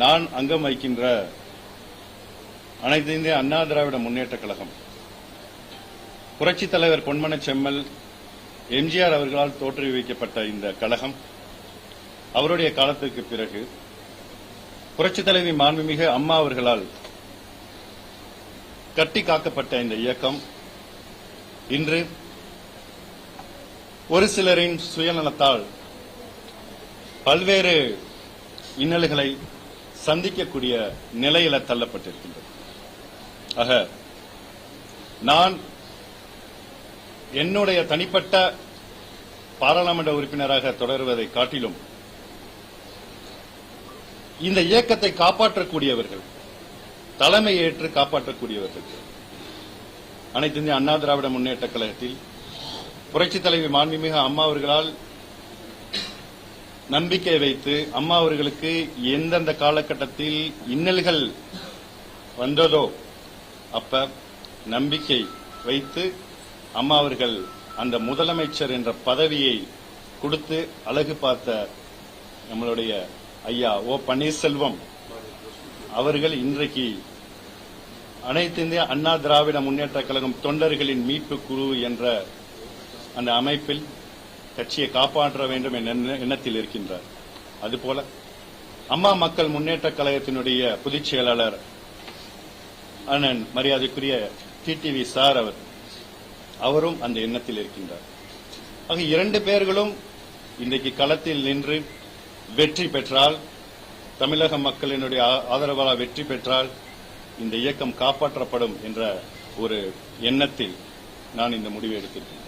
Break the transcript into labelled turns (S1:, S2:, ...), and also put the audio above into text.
S1: நான் அங்கம் வகிக்கின்ற அனைத்து இந்திய அண்ணா திராவிட முன்னேற்ற கழகம். புரட்சித் தலைவர் பொன்மன செம்மல் எம்ஜிஆர் அவர்களால் தோற்றுவிக்கப்பட்ட இந்த கழகம் அவருடைய காலத்திற்கு பிறகு புரட்சித் தலைவி மாண்புமிகு அம்மா அவர்களால் கட்டி காக்கப்பட்ட இந்த இயக்கம் இன்று ஒரு சிலரின் சுயநலத்தால் பல்வேறு இன்னல்களை சந்திக்கக்கூடிய நிலையில தள்ளப்பட்டிருக்கின்றது. ஆக நான் என்னுடைய தனிப்பட்ட பாராளுமன்ற உறுப்பினராக தொடருவதை காட்டிலும் இந்த இயக்கத்தை காப்பாற்றக்கூடியவர்கள் தலைமை ஏற்று காப்பாற்றக்கூடியவர்கள் அனைத்து இந்திய அண்ணா திராவிட முன்னேற்ற கழகத்தில் புரட்சித் தலைவி மாண்புமிகு அம்மா அவர்களால் நம்பிக்கை வைத்து அம்மா அவர்களுக்கு எந்தெந்த காலகட்டத்தில் இன்னல்கள் வந்ததோ அப்ப நம்பிக்கை வைத்து அம்மா அவர்கள் அந்த முதலமைச்சர் என்ற பதவியை கொடுத்து அழகு பார்த்த நம்மளுடைய ஐயா ஓ பன்னீர்செல்வம் அவர்கள் இன்றைக்கு அனைத்து இந்திய அண்ணா திராவிட முன்னேற்ற கழகம் தொண்டர்களின் மீட்பு குழு என்ற அந்த அமைப்பில் கட்சியை காப்பாற்ற வேண்டும் என்ற எண்ணத்தில் இருக்கின்றார். அதுபோல அம்மா மக்கள் முன்னேற்ற கழகத்தினுடைய பொதுச் செயலாளர் அண்ணன் மரியாதைக்குரிய டிடிவி சார் அவர் அவரும் அந்த எண்ணத்தில் இருக்கின்றார். ஆக இரண்டு பேர்களும் இன்றைக்கு களத்தில் நின்று வெற்றி பெற்றால் தமிழக மக்களினுடைய ஆதரவாளர் வெற்றி பெற்றால் இந்த இயக்கம் காப்பாற்றப்படும் என்ற ஒரு எண்ணத்தில் நான் இந்த முடிவை எடுத்திருக்கிறேன்